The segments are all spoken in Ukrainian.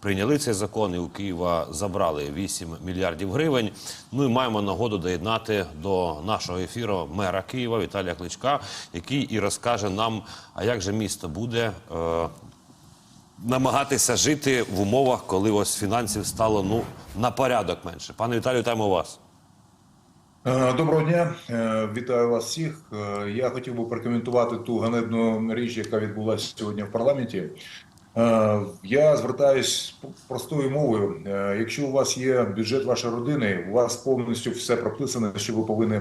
прийняли цей закон, і у Києва забрали 8 мільярдів гривень. Ну і маємо нагоду доєднати до нашого ефіру мера Києва Віталія Кличка, який і розкаже нам, а як же місто буде. Е, намагатися жити в умовах, коли ось фінансів стало ну на порядок менше. Пане Віталію, вітаємо вас. Е, Доброго дня, Е, вітаю вас всіх. Е, Я хотів би прокоментувати ту ганебну річ, яка відбулася сьогодні в парламенті. Е, Я звертаюсь простою мовою. Е, Якщо у вас є бюджет вашої родини, у вас повністю все прописано, що ви повинні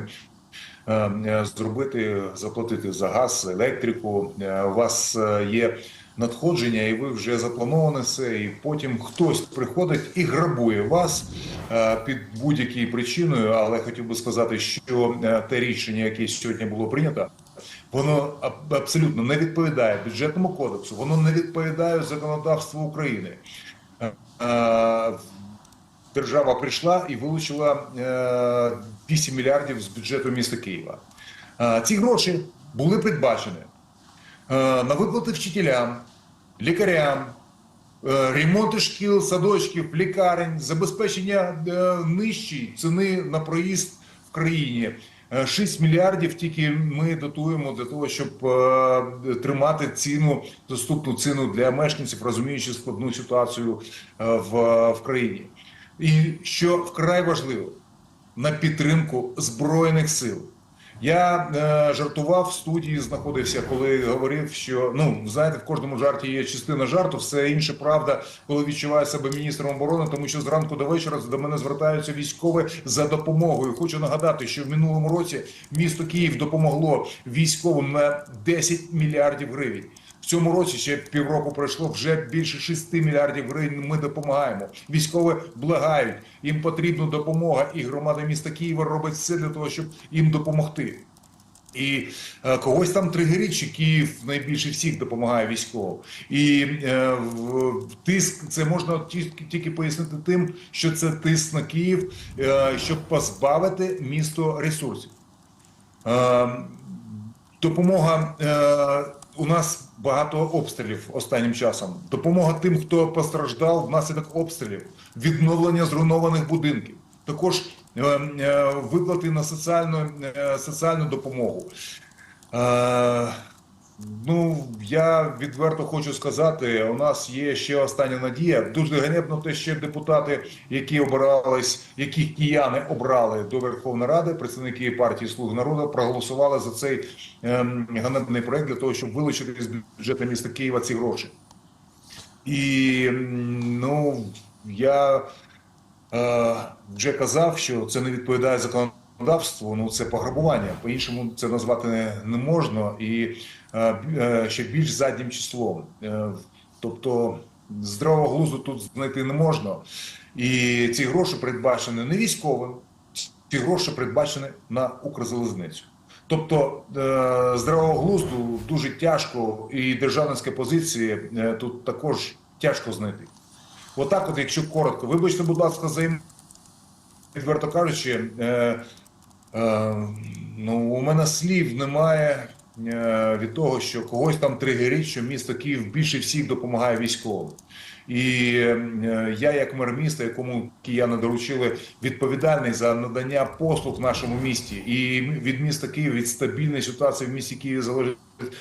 е, зробити, заплатити за газ, електрику. У вас є надходження, і ви вже заплановане все. І потім хтось приходить і грабує вас під будь-якою причиною. Але хотів би сказати, що те рішення, яке сьогодні було прийнято. Воно абсолютно не відповідає бюджетному кодексу, воно не відповідає законодавству України. Е, е, держава прийшла і вилучила е, 8 мільярдів з бюджету міста Києва. Е, Ці гроші були передбачені е, на виплати вчителям, лікарям, е, ремонти шкіл, садочків, лікарень, забезпечення е, нижчої ціни на проїзд в країні. Е, 6 мільярдів тільки ми дотуємо для того, щоб е, тримати ціну, доступну ціну для мешканців, розуміючи складну ситуацію е, в, в країні. І що вкрай важливо, на підтримку збройних сил. Я е, жартував в студії, знаходився, коли говорив, що ну знаєте, в кожному жарті є частина жарту, все інше правда, коли відчуваю себе міністром оборони, тому що зранку до вечора до мене звертаються військові за допомогою. Хочу нагадати, що в минулому році місто Київ допомогло військовим на 10 мільярдів гривень. Цьому році ще півроку пройшло вже більше 6 мільярдів гривень. Ми допомагаємо. Військові благають, їм потрібна допомога, і громада міста Києва робить все для того, щоб їм допомогти. І е, когось там тригерить, що Київ найбільше всіх допомагає військовим. І е, в тиск це можна тільки, тільки пояснити тим, що це тиск на Київ, е, щоб позбавити місто ресурсів. Е, допомога. Е, у нас багато обстрілів останнім часом. Допомога тим, хто постраждав внаслідок обстрілів, відновлення зруйнованих будинків. Також е, е, виплати на соціальну, е, соціальну допомогу. Ну, я відверто хочу сказати, у нас є ще остання надія. Дуже ганебно те, що депутати, які обирались, яких кияни обрали до Верховної Ради, представники партії Слуг народу проголосували за цей ем, ганебний проект для того, щоб вилучити з бюджету міста Києва ці гроші. І ну я е, вже казав, що це не відповідає законодавству. Ну це пограбування. По іншому це назвати не, не можна, і е, е, ще більш заднім числом. Е, тобто здравого глузду тут знайти не можна. І ці гроші передбачені не військовим, ці гроші передбачені на Укрзалізницю. Тобто е, здравого глузду дуже тяжко, і державницькі позиції е, тут також тяжко знайти. Отак, от, якщо коротко, вибачте, будь ласка, за відверто кажучи, е, ну, у мене слів немає е, від того, що когось там тригерить, що місто Київ більше всіх допомагає військовим. І е, я, як мер міста, якому кияни доручили відповідальний за надання послуг в нашому місті, і від міста Київ, від стабільної ситуації в місті Києві залежить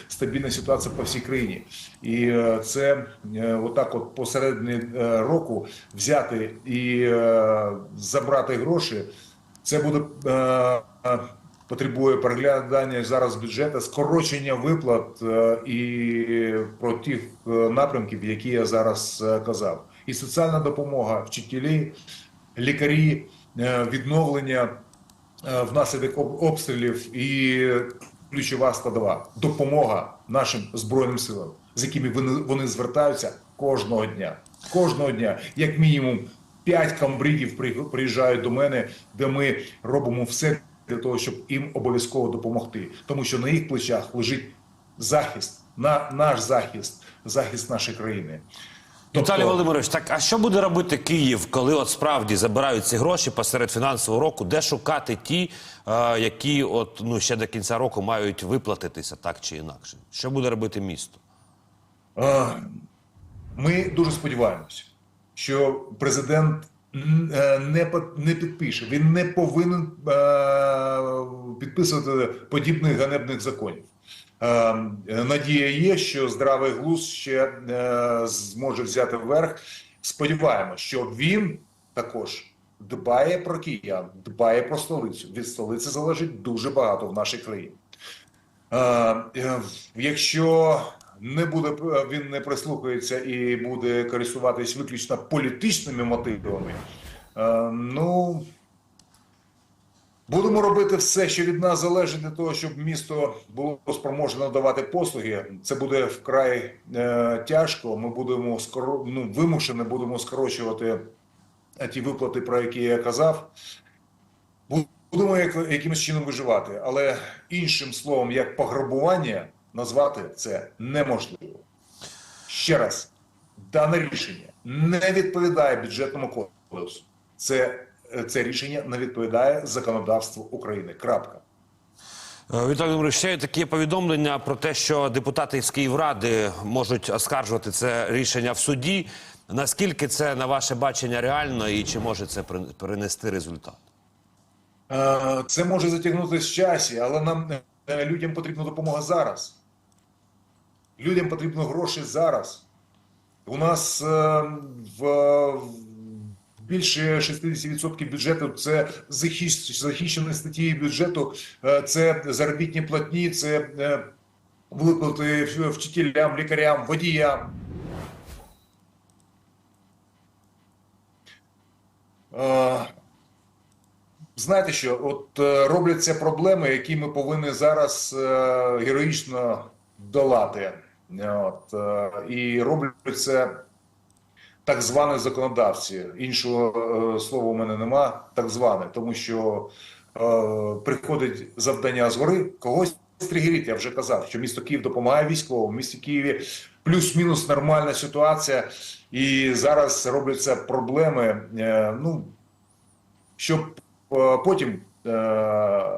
стабільна ситуація по всій країні. І е, це е, отак, от посередині е, року взяти і е, забрати гроші. Це буде е, е, потребує переглядання зараз бюджету, скорочення виплат е, і про тих напрямків, які я зараз казав. І соціальна допомога, вчителі, лікарі, відновлення внаслідок обстрілів і ключова складова допомога нашим збройним силам, з якими вони звертаються кожного дня. Кожного дня, як мінімум, п'ять камбригів приїжджають до мене, де ми робимо все для того, щоб їм обов'язково допомогти, тому що на їх плечах лежить захист, на наш захист, захист нашої країни. Тобто Віталій Володимирович, так а що буде робити Київ, коли от справді забирають ці гроші посеред фінансового року? Де шукати ті, е, які от ну ще до кінця року мають виплатитися так чи інакше? Що буде робити місто? Ми дуже сподіваємося. Що президент е, не, не підпише, він не повинен е, підписувати подібних ганебних законів. Е, Надія є, що здравий глузд ще зможе взяти вверх. Сподіваємось, що він також дбає про киян, дбає про столицю. Від столиці залежить дуже багато в нашій країні. Якщо не буде він не прислухається і буде користуватись виключно політичними мотивами, е, ну будемо робити все, що від нас залежить для того, щоб місто було спроможне надавати послуги. Це буде вкрай е, тяжко. Ми будемо скоро ну, вимушені будемо скорочувати е, ті виплати, про які я казав. Будемо як, якимось чином виживати, але іншим словом, як пограбування, назвати це неможливо. Ще раз, дане рішення не відповідає бюджетному кодексу. Це, це рішення не відповідає законодавству України. Крапка. Е, Віталій Володимирович, ще є такі повідомлення про те, що депутати з Київради можуть оскаржувати це рішення в суді. Наскільки це на ваше бачення реально і чи може це принести результат? Е, Це може затягнутися в часі, але нам е, людям потрібна допомога зараз. Людям потрібно гроші зараз. У нас е, в, більше 60% бюджету це захищ- захищені статті бюджету, е, це заробітні платні, це е, виплати вчителям, лікарям, водіям. Знаєте що, от робляться проблеми, які ми повинні зараз героїчно долати. От, е, і роблять це так звані законодавці. Іншого е, слова у мене нема, так зване, тому що е, приходить завдання згори, когось тригерить, я вже казав, що місто Київ допомагає військовим, в місті Києві плюс-мінус нормальна ситуація, і зараз робляться проблеми. е, ну, щоб потім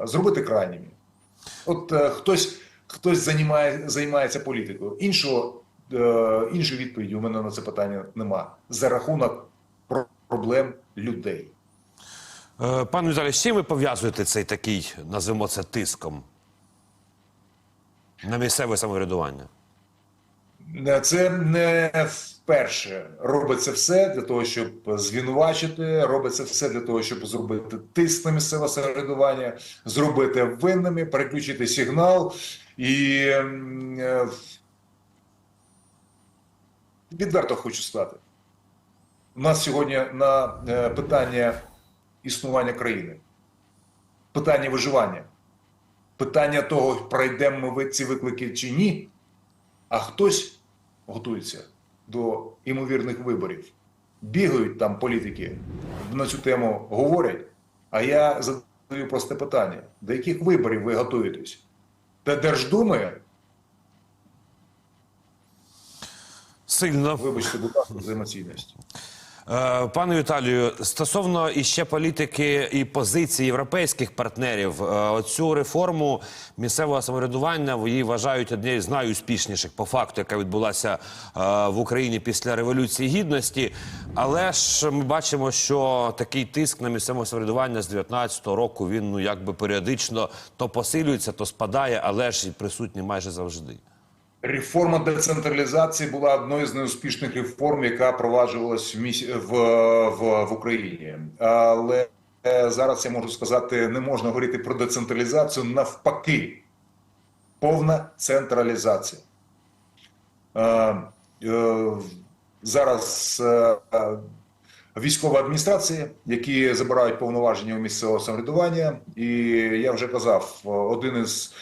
зробити крайніми. От хтось, хтось займає, займається політикою. Іншого, е, іншої відповіді у мене на це питання нема. За рахунок проблем людей. Е, Пане Віталій, з чим ви пов'язуєте цей такий, називаємо це тиском на місцеве самоврядування? Е, Це не вперше робиться все для того, щоб звинувачити, робиться все для того, щоб зробити тиск на місцеве самоврядування, зробити винними, переключити сигнал і е, відверто хочу сказати. У нас сьогодні на е, питання існування країни, питання виживання, питання того, пройдемо ми ці виклики чи ні. А хтось готується до імовірних виборів. Бігають там політики, на цю тему говорять. А я задаю просте питання: до яких виборів ви готуєтесь? До Держдуми? Сильно. Вибачте, будь ласка, за емоційність. Е, Пане Віталію, стосовно іще політики і позиції європейських партнерів, е, оцю реформу місцевого самоврядування її вважають однією з найуспішніших по факту, яка відбулася е, в Україні після революції гідності. Але ж ми бачимо, що такий тиск на місцеве самоврядування з 19-го року він ну якби періодично то посилюється, то спадає, але ж і присутній майже завжди. Реформа децентралізації була одною з неуспішних реформ, яка проваджувалась в, в, в, в Україні. Але е, зараз я можу сказати, не можна говорити про децентралізацію навпаки. Повна централізація. Е, е, зараз військова адміністрація, які забирають повноваження у місцевого самоврядування, і я вже казав, один із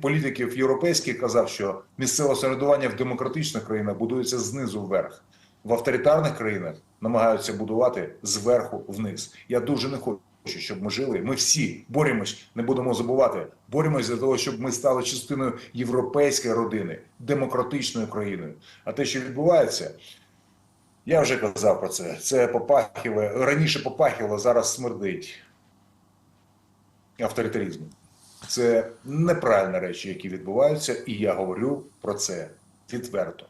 політиків європейських казав, що місцеве самоврядування в демократичних країнах будується знизу вверх. В авторитарних країнах намагаються будувати зверху вниз. Я дуже не хочу, щоб ми жили. Ми всі боремось, не будемо забувати. Боремось для того, щоб ми стали частиною європейської родини, демократичною країною. А те, що відбувається, я вже казав про це. Це попахіло, раніше попахіло, зараз смердить авторитаризмом. Це неправильні речі, які відбуваються, і я говорю про це відверто.